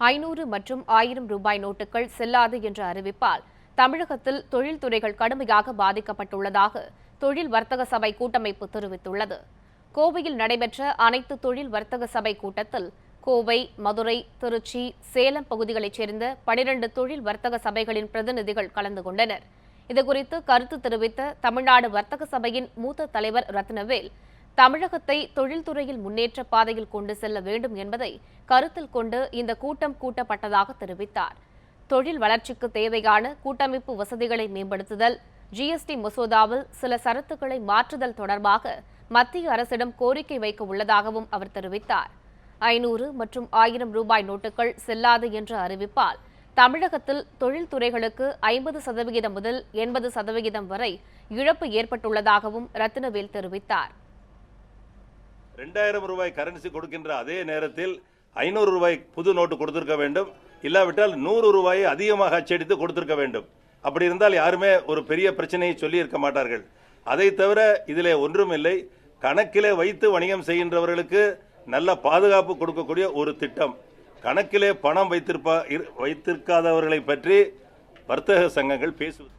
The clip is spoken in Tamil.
ஐநூறு மற்றும் ஆயிரம் ரூபாய் நோட்டுகள் செல்லாது என்ற அறிவிப்பால் தமிழகத்தில் தொழில்துறைகள் கடுமையாக பாதிக்கப்பட்டுள்ளதாக தொழில் வர்த்தக சபை கூட்டமைப்பு தெரிவித்துள்ளது. கோவையில் நடைபெற்ற அனைத்து தொழில் வர்த்தக சபை கூட்டத்தில் கோவை மதுரை திருச்சி சேலம் பகுதிகளைச் சேர்ந்த பனிரண்டு தொழில் வர்த்தக சபைகளின் பிரதிநிதிகள் கலந்து கொண்டனர். இதுகுறித்து கருத்து தெரிவித்த தமிழ்நாடு வர்த்தக சபையின் மூத்த தலைவர் ரத்னவேல் தமிழகத்தை தொழில்துறையில் முன்னேற்ற பாதையில் கொண்டு செல்ல வேண்டும் என்பதை கருத்தில் கொண்டு இந்த கூட்டம் கூட்டப்பட்டதாக தெரிவித்தார். தொழில் வளர்ச்சிக்கு தேவையான கூட்டமைப்பு வசதிகளை மேம்படுத்துதல் ஜிஎஸ்டி மசோதாவில் சில சரத்துக்களை மாற்றுதல் தொடர்பாக மத்திய அரசிடம் கோரிக்கை வைக்க உள்ளதாகவும் அவர் தெரிவித்தார். ஐநூறு மற்றும் ஆயிரம் ரூபாய் நோட்டுகள் செல்லாது என்ற அறிவிப்பால் தமிழகத்தில் தொழில்துறைகளுக்கு ஐம்பது சதவிகிதம் முதல் எண்பது சதவிகிதம் வரை இழப்பு ஏற்பட்டுள்ளதாகவும் ரத்தினவேல் தெரிவித்தார். ரெண்டாயிரம் ரூபாய் கரன்சி கொடுக்கின்ற அதே நேரத்தில் ஐநூறு ரூபாய் புது நோட்டு கொடுத்திருக்க வேண்டும். இல்லாவிட்டால் நூறு ரூபாயை அதிகமாக அச்சடித்து கொடுத்திருக்க வேண்டும். அப்படி இருந்தால் யாருமே ஒரு பெரிய பிரச்சனையை சொல்லி இருக்க மாட்டார்கள். அதை தவிர இதிலே ஒன்றும் இல்லை. கணக்கிலே வைத்து வணிகம் செய்கின்றவர்களுக்கு நல்ல பாதுகாப்பு கொடுக்கக்கூடிய ஒரு திட்டம். கணக்கிலே பணம் வைத்திருப்பா வைத்திருக்காதவர்களை பற்றி வர்த்தக சங்கங்கள் பேசுவது.